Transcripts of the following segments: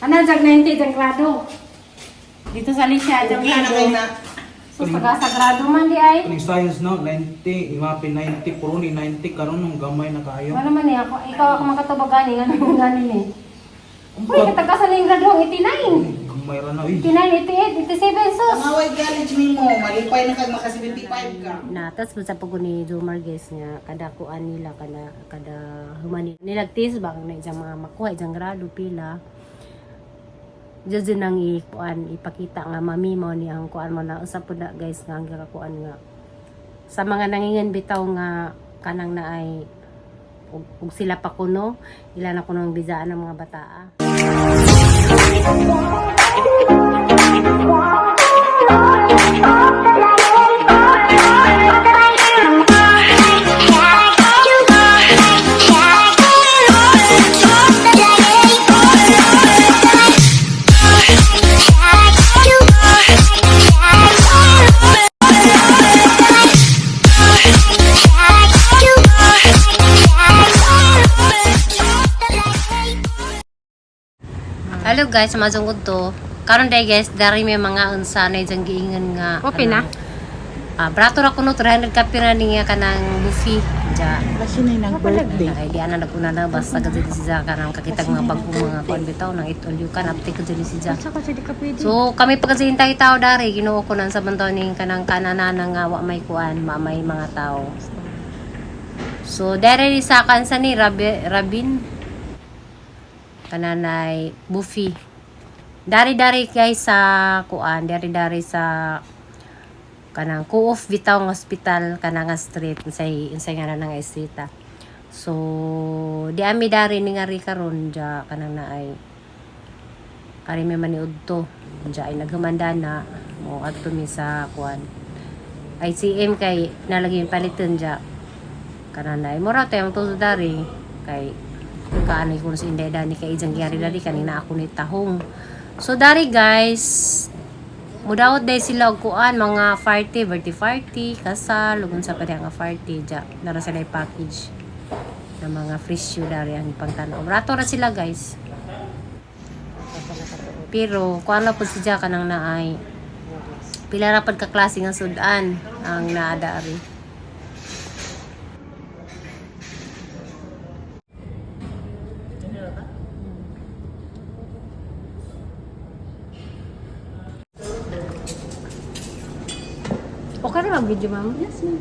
Ano, jag 90, jag grado. Dito sa na grado. na. So, pagkasagrado man di ay. Kaning science no, 90, imapin 90, puro ni 90, karon nung gamay na kayo. Wala man eh, ako, ikaw ako makatubag gani, nga nung gani ni. Uy, katagasan na yung grado, 89. Gamay ra na, uy. 89, 88, 87, sus. Ang away college mo, malipay na kayo maka 75 ka. Natas po sa pag ni Jomar guys nga kada kuan nila kada kada humani nilagtis ba na isang mga makuha isang grado pila Diyos din ang ikuan ipakita nga mamimo ni ang kuan mo na usap po na guys nga ang kuan nga. Sa mga nangingan bitaw nga kanang na ay ug, sila pa kuno ila na kuno ang bizaan ng mga bataa Hello guys, masungod to. Karon day guys, dari may mga unsa na jang giingon nga. Okay na? Ah, brato ra kuno 300 ka pira ni nga kanang buffet. Ja. Kasi na yung birthday. Ay di ana naguna na basta kasi si Ja kanang kakitag mga bagong mga kuan bitaw nang it all you can uptake ko si Ja. So kami pa kasi hintay tao dari Ginoo ko nan sa bantaw ning kanang kanana nga wa may kuan, ma may mga tao. So dari sa kansa ni Rabi, Rabin kananay buffet. Dari-dari guys sa kuan, dari-dari sa kanang Kuof bitaw nga hospital kanang nga street unsay unsay nga nga street ah. So di ami dari ni nga karon ja kanang naay kari may maniud to ja ay naghumanda na mo adto mi sa kuan ICM kay nalagi yung paliton ja kanang naay mura tay ang tuso dari kay kaano ko sa inday dani kay ijang gyari dari kanina ako ni tahong so dari guys Mudawat day sila kuan mga party, birthday party, kasal, lugon sa pari nga party ja. Nara sila package ng mga free shoe dari ang pangtanaw. Rato ra sila guys. Pero kuan na po si Jack kanang naay. Pila ra pad ka klase nga sudan ang naadari. Okay na mag-video, ma'am? Yes, ma'am.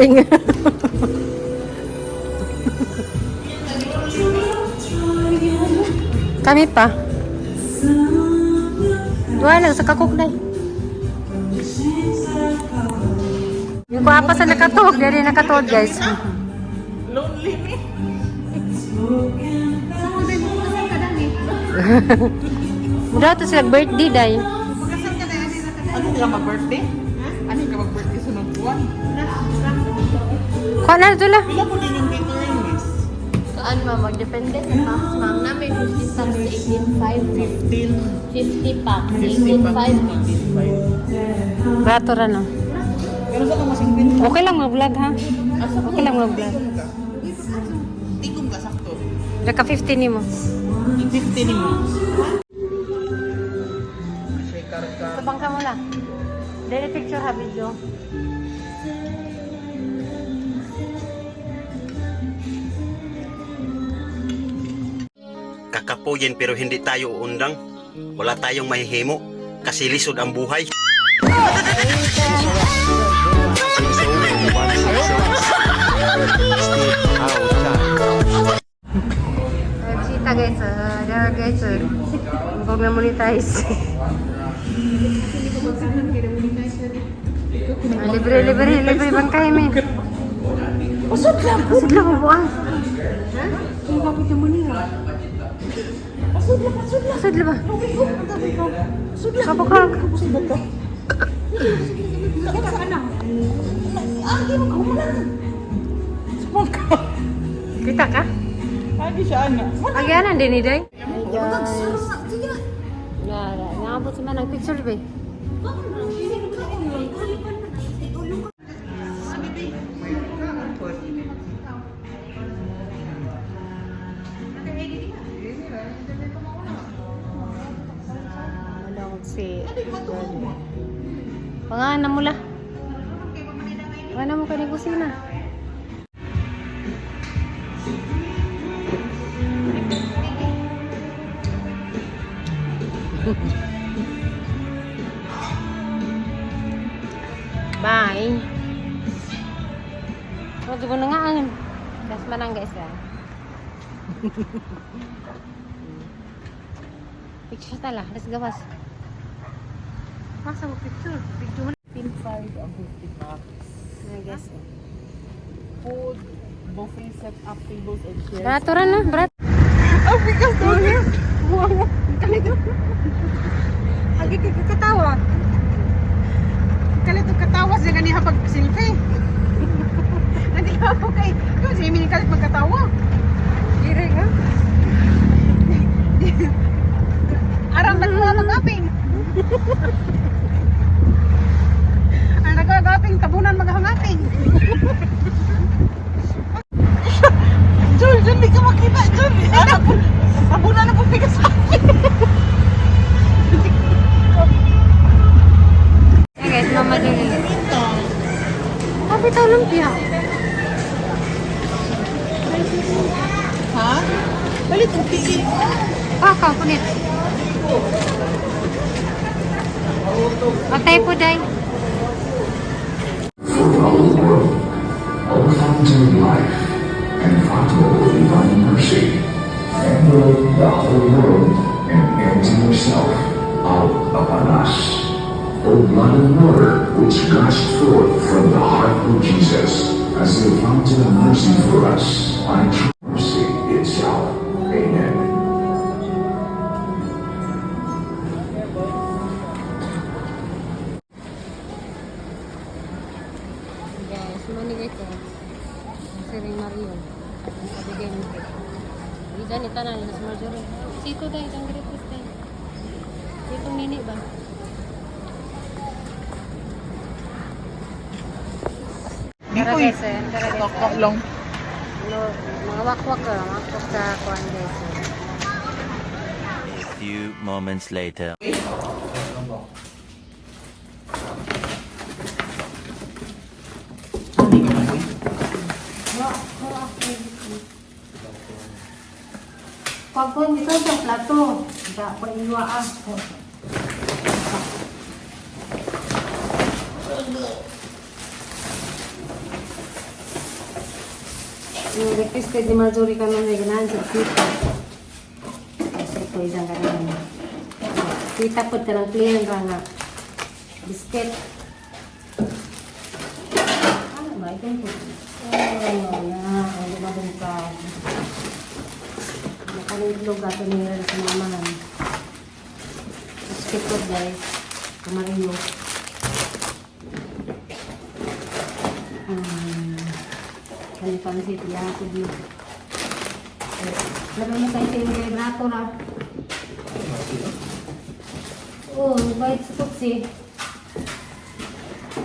Buing. Kami pa. Duwa lang sa kakok day. Yung pa sa nakatuhog, dari nakatuhog guys. Lonely me. Mura to sila birthday day. Ano ka mag-birthday? Na ito lang. Pila po din yung catering miss? Saan ma magdepende sa packs ma'am namin 15 packs to 18.5 15. 50 packs 50 pa. 18.5 Rato ra no. Pero sa kang masing 20. Okay lang mag-vlog ha. Okay lang mag-vlog. Tigong ka sakto. Raka 50 ni mo. 50 ni mo. Tabang ka mo lang. Dali picture ha video. Kakapuyin pero hindi tayo uundang. Wala tayong mahihimo kasi lisod ang buhay. Bisita guys, ah, there guys. ah. Huwag na monetize. Ah, libre, libre, libre bang kayo, men? Usod lang. Usod lang, buwan. Ha? Ang bakit mo niya? Usod lang, usod lang. Usod lang ba? Usod lang. Kabukag. Usod lang ka. Kita ka? Lagi siya ana. Agyanan din ni Day. Guys. Yara, nangabot si Manang picture ba? Malong si Pangalan mo la. Wala mo ka ni kusina. Bye. Huwag mo na nga ang gas manang guys ah. picture tala, let's gawas. Masa mo picture? Picture mo. Pin 5 ang 50 bucks. Na guys. eh. Food, buffet set up tables and chairs. Barato rin na, barat. Oh, because doon niya. Wow. Kalito. Agi katawa. Kalito katawa siya ganiha pag selfie. Nanti ka ako kay. Yung si Emily kalit magkatawa. Diri ka. Aram na ko mag-aping. Nagagaping tabunan maghangaping. Jul, Jul, di ka makita, Jul. Tabunan na po pigas Yeah guys, mama dili. Happy to lumpia. Ha? Balit ang tigil. Kaka, kunit. Patay po, day. All found in life, and follow divine mercy, and will the whole world and empty yourself out upon us. O blood and water which gushed forth from the heart of Jesus as the fountain of mercy for us, I Manigay ko. Si Ray Mario. Kabigay mo ko. Ida ni tanan sa Marjorie. Sito day, ang gripos day. Sito nini ba? Guys, eh. Kakak lang. Ano, mga wakwak ka. Wakwak sa kuan guys. eh. few moments later. Pagkuhan dito sa plato. Hindi pa iwaan. Yung requested ni Marjorie ka nung naganahan sa tita. Kasi ito isang kanina. Tita po ka. Oh, yan. Ang gumagong ka. Nakalitlog ato nila sa mamahan. Biscuit po guys. Kamarillo. Hmm. Kani pansit lang ko di. Labi mo kayo sa yung vibrato na. Oh, bait sa tutsi.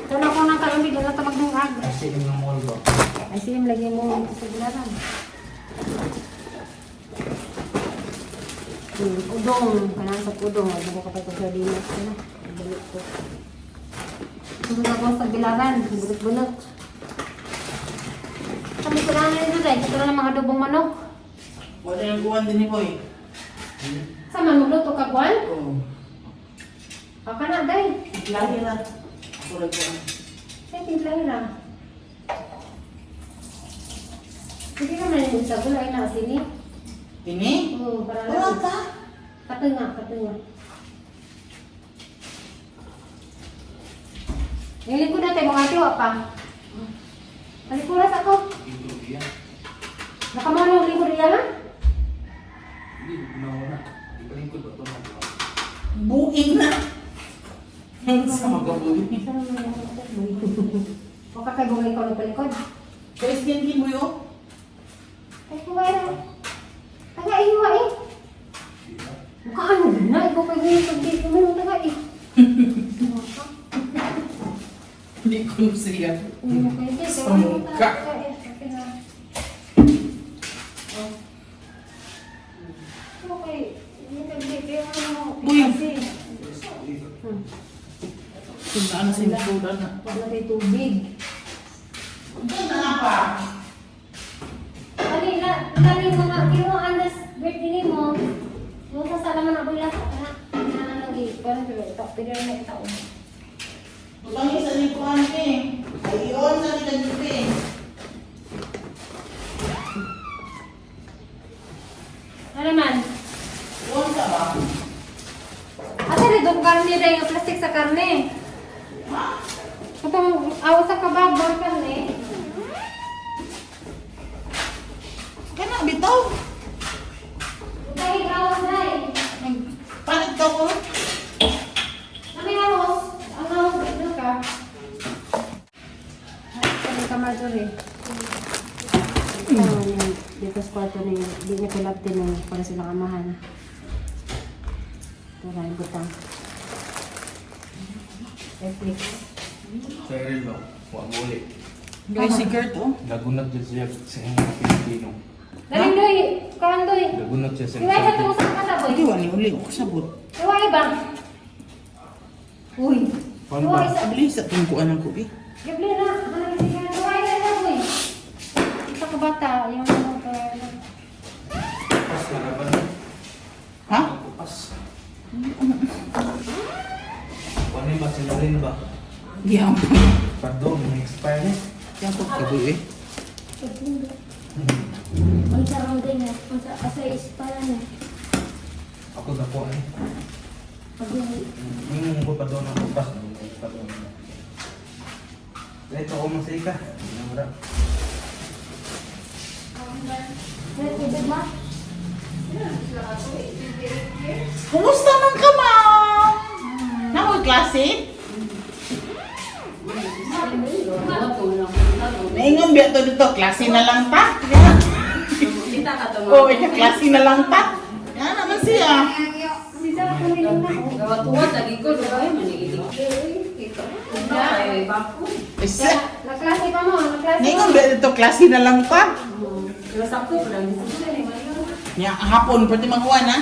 Kala ko nang kalamig na natabag ng ag. Yung mga mall ba? Ay, sige, lagyan mo ito sa gularan. Hmm, udong. Kanang sa udong. Huwag mo kapag sa sardinas. Ano? Bulit ko. Sumunod ako sa bilaran. Bulit-bulit. Kami ko lang nito dahil. Ito na mga adobong manok. Wala yung buwan din ni Boy. Sa manok to kagwan? Oo. Aka na, day. Lagi na. Ako lang buwan. Say, timpla lang. Sige ka man yung sa gulay na sini. Ini? Oo, para Wala lang. Pa. Katunga, katunga. Yung likod natin, mga tiwa pa. Malikuras ako. Nakamano ang likod niya, ha? Buing na. Sa magabuhi. O kakagungay ko ng palikod. Kaya siyan mo yun? Ay, kumain na. Taga iwa eh. Mukha ano na, ikaw kay ganyan pag di kumain taga eh. Hindi ko siya. Sa mukha. Uy. Tundaan na sa impulan na. Wala tayo tubig. Ganda na pa. Kali na, kali mga kimo andas birthday mo. Mo sa salaman ako ila na na pero ito pero na ito. Butang isa ni Kuan eh. Ayon sa kita dito eh. Ano man? Kuan ka ba? Ate rin doon karne rin yung plastic sa karne. Itong awas sa kababor karne. Kana bitaw. Dahil awas na eh. Panik daw ko. Ano yung awas? Ang awas ito ka? Ay, kami ka Marjorie. Ito, yung dito sa kwarto ni hindi niya kulab din ng para silang amahan. Ito na yung butang. Netflix. Sa rin ba? Huwag muli. Guys, si Kurt oh. Lagunag dyan siya sa mga Pilipino. Daling doy, kawan doy. Lagunag siya sa Iway sa tuwa sa kasa boy. Hindi wali uli ko sabot. Iway ba? Uy. Paano ba? sa... Abli sa tungkuan ng kubi. Gabli na. Iway na na boy. Isa ka bata. Yung naman. Ha? Pas. Ano ba? Sinulin ba? Yan. Pardon, may expire na. Yan po kaboy eh. Ang sarang din eh. Ang sa asa is pala na. Ako na po eh. Yung ko pa doon ang pas. Pa doon. Ito ako masay ka. Namura. tubig ba? Kumusta man ka, ma'am? Nakoy klase? Naingon biya to dito, klase na lang ta. Oo, oh, ika klase na lang ta. Yan naman siya. Lagi ko, di ba? Manigilig. Isa. Naklase pa mo. Naklase Naingon biya dito, klase na lang ta. Pero sakto pa lang. Nya hapon pati magkuha na.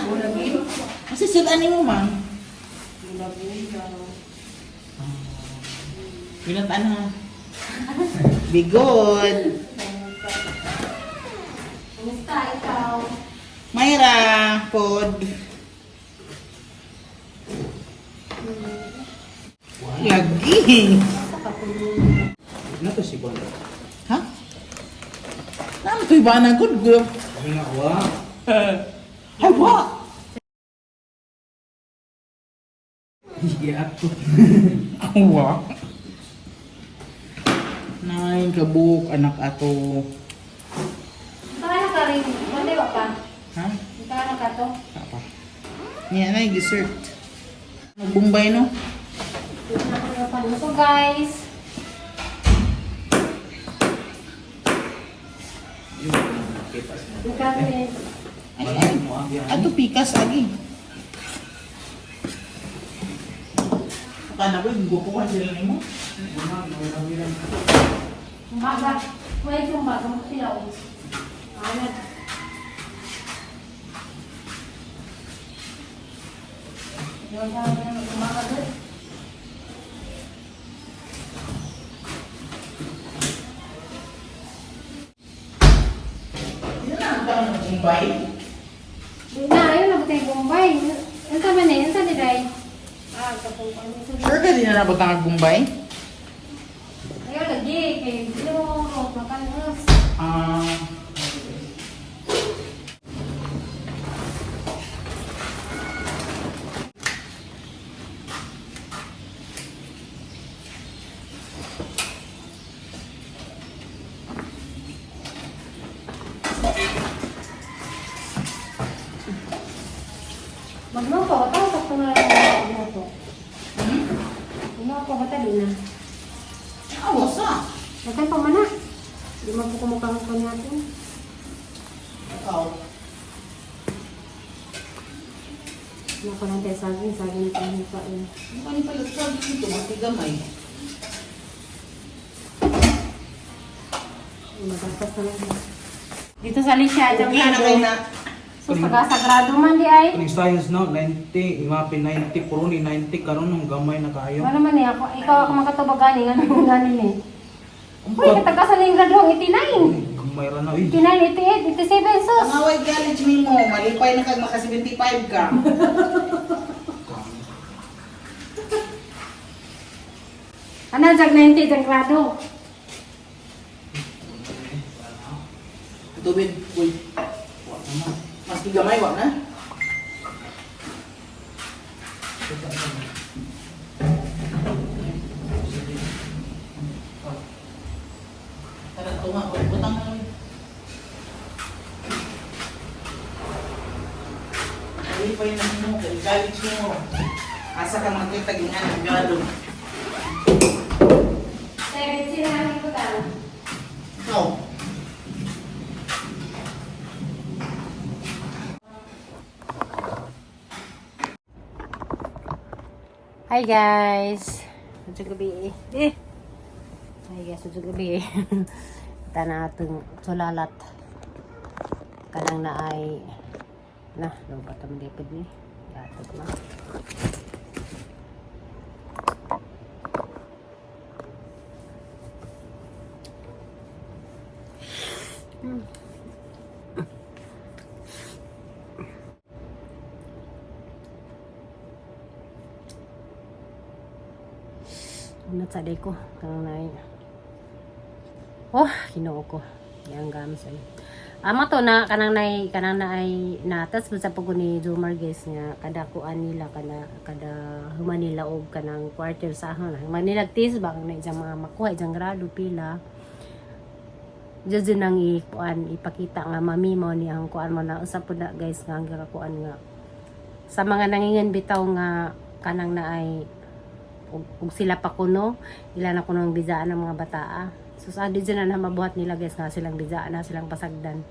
Kasi sudan mo man. Bilataan ha. Be good. Kumusta ikaw? Mayra, pod. Lagi. Ano to si Bondo? Ha? Naman to'y ba na good girl? Nga, wa. Ay, wa. Iya ako. Ang wa. Nine kabuk anak ato. Kaya ka rin. Mandi ba pa? Ha? Kaya ka to? Apa? Yan na yung dessert. Nagbumbay no? So guys, nagkakaroon Ay, ay. Ato pikas agi. Kana ba yung gupo ka sila nimo? umaga. May umaga mo sila o. Ano? Umaga doon. Yan na ang tanong ng bumbay. Butay Bombay. Tama na yun? Saan nila Ah, kapag ano Sure ka din na nabot ang bumbay? Ayun, lagi. Kaya, ano, makanos. Ah, Dito sa Alicia, dyan Okay na kayo na. So, sagrado man di ay. Kuning science no 90 imapin 90 puro ni 90 karon nung gamay na kaayo. Ano man eh, ako, ikaw ako makatubag gani, nga nung gani ni. Uy, katagasan na yung grado, 89. Gamay ra na uy. 89, 88, 87, sus. Ang away college mo mo, malipay na kag maka 75 ka. Ano, jag 90, jag grado. Tubig, uy. Wa na. Mas tigamay, wa na. Tara, tunga ko. Butang na. Malipay na mo, kay college mo. Asa ka makita gingan ang gado. Sige, sinabi ko tayo. Ikaw. Hi guys. Sujud gabi. Eh. Hi guys, sujud gabi. Ita na atong sulalat. Kanang na ay na, no ba ta malipod ni? Gatog na. Ano sa day ko? Kanang na Oh, ginoo ko. Yang gams ay. Ama to na kanang nay kanang na ay natas sa pag ni Jomar guys nga kada kuan nila kada kada human nila og kanang quarter sa ahon. Human nila tis ba na ijang mga makuha ijang grado pila. Diyan nang ikuan ipakita nga mami mo ni ang kuan mo na usap po na guys nga ang kuan nga sa mga nangingan bitaw nga kanang na ay ug, sila pa kuno ila na kuno ang bijaan ng mga bataa so sa di dyan na mabuhat nila guys nga silang bijaan na silang pasagdan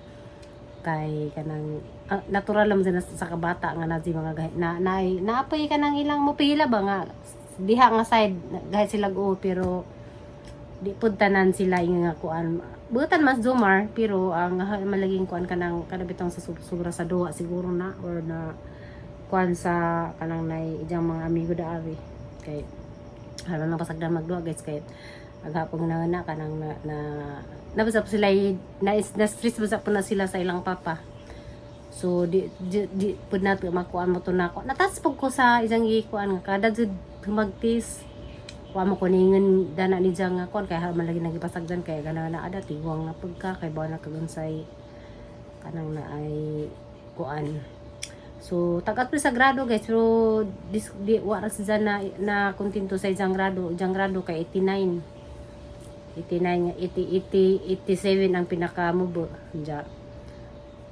kay kanang ah, natural lang din sa kabata nga na mga gahi na na naapoy ka nang ilang mo pila ba nga diha nga side gahit sila go pero di pud tanan sila yung nga kuan. Butan mas zumar pero ang ah, malaging kuan kanang kada bitong sa sobra sa duwa siguro na or na kuan sa kanang nay ijang mga amigo da ari kay ano nang pasagdan magduwa guys. Kay aghapon na na kanang na na nabasa sila na, na stress basa po na sila sa ilang papa. So di di, di pud na makuan mo to nako natas pug ko sa isang gikuan nga kada jud humagtis wa mo kuningan dana ni Jang nga kon kay ha man lagi nagipasagdan kay gana na ada tigwang na pagka kay bawa na kagunsay kanang na ay kuan So, tagat sa grado guys, pero dis, di, wala sa na, na kontento sa isang grado, isang grado kay 89. 89 nga 80, 80, 87 ang pinakamubo. Diya.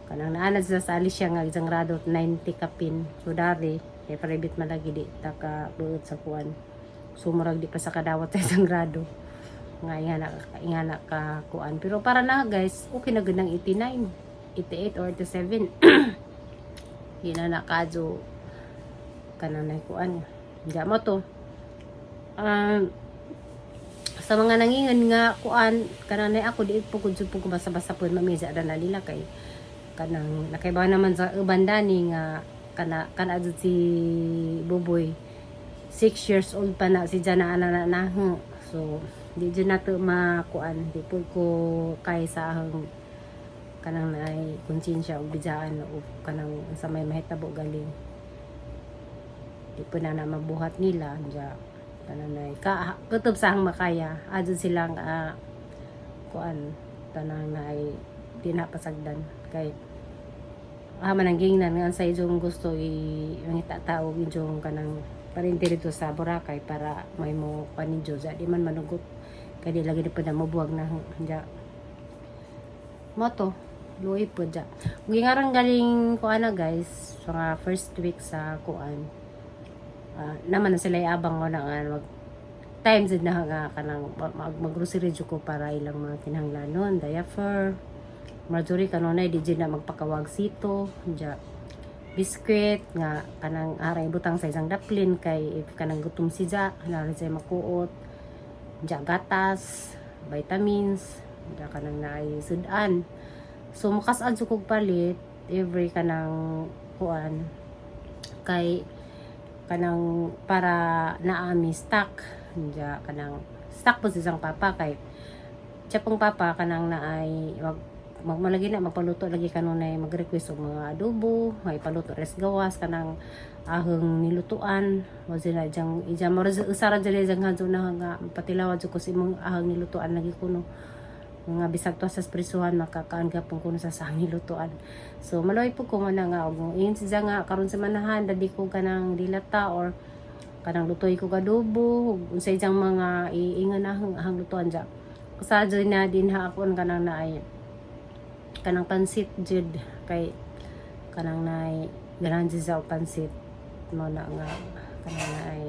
Kanang naanad sa sa Alicia nga isang grado 90 kapin. So dari kay private malagi di taka buot sa kuan. Sumurag di pa sa kadawat sa isang grado. Nga nga na, nga na ka kuan. Pero para na guys, okay na ganang 89, 88 or 87. Hina na kadyo kanang na kuan. Diya mo to. Um, sa mga nangingan nga kuan kanang na ako di po kudyo po basa-basa po mamisa da na nila kay kanang nakaiba naman sa ubanda ni nga kana kana jud si Buboy 6 years old pa na si Jana ana na so di jud na to makuan di po ko kay sa ahang kanang naay konsensya og bijaan o kanang sa may mahitabo galing di po na na mabuhat nila diya. Kanang naay ka kutob sa hang makaya. Adto silang ah, kuan tanang naay di na pasagdan. Kay ah mananggingnan nga sa ijong gusto i mangita tao ijong kanang parinti dito sa Boracay para may mo paninjo di man manugot. Kay di lagi di pa na mabuwag na diya. Mo to luoy po dya ug ngaran galing kuan na guys mga first week sa kuan. Ah, naman na sila abang ko na nga mag times na nga kanang mag, mag grocery ko para ilang mga kinahanglanon diaper Marjorie kanunay di na magpakawag sito dya biskwit nga kanang aray butang sa isang daplin kay if kanang gutom si Ja narin siya makuot dya gatas vitamins dya kanang naay sudan so makasad sa kog palit every kanang kuan kay kanang para naami stock. Dya kanang stock po sa isang papa kay siya pong papa kanang naay mag magmalagi na magpaluto lagi kanunay mag-request og mga adobo may paluto res gawas kanang ahong nilutuan. Mo sila jang ija mo usara jale jang hadyo na nga patilawa jud ko si mong ahong nilutuan lagi kuno mga bisag to sa prisuhan makakaan ka pong kuno sa sang nilutuan. So maloy po ko man nga og ingon siya nga karon sa manahan dadi ko kanang dilata or kanang lutoy ko ug unsay jang mga iingan ahong ahang lutuan ja sa na din ha ako kanang naay kanang pansit jud kay kanang nay ganahan jud sa pansit. Mo na nga kanang naay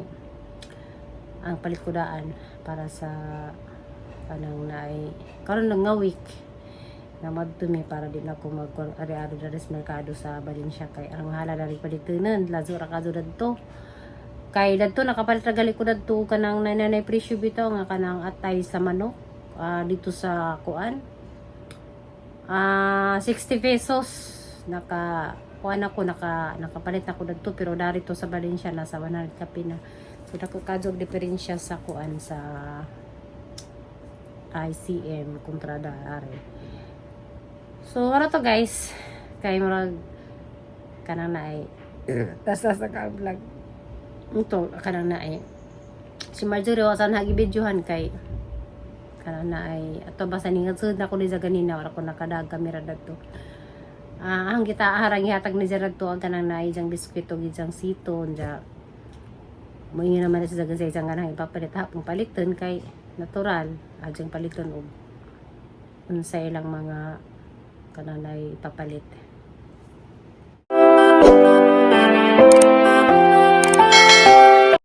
ang palikudaan para sa kanang naay karon lang nga week na madtumi para di na ko mag ari-ari na res merkado sa Valencia. Kay ang mahala na rin palitunan lazo ra kadto dadto kay dadto nakapalit ra gali ko dadto kanang nanay presyo bitaw nga kanang atay sa manok ah, dito sa kuan. Ah, 60 pesos. Naka kuan ako naka nakapalit ako dagto pero darito sa Valencia nasa 100 kape na. So nakakadjog diferensya sa kuan sa ICM kontrada are. So ano to guys? Kay murag kanang na ay tas tas ka vlog. Ito kanang na ay si Marjorie wasan hagi videohan kay kanang na ay ato basta ni sud na ko ni sa ganina wala ko nakadag kamera dagto ah ang kita harang ihatag ni Gerard to ang kanang na ijang biskwit o ijang sito ja mo naman sa sa isang kanang ipapalit hapong paliton kay natural ajang paliton og unsa ilang mga kanang na ipapalit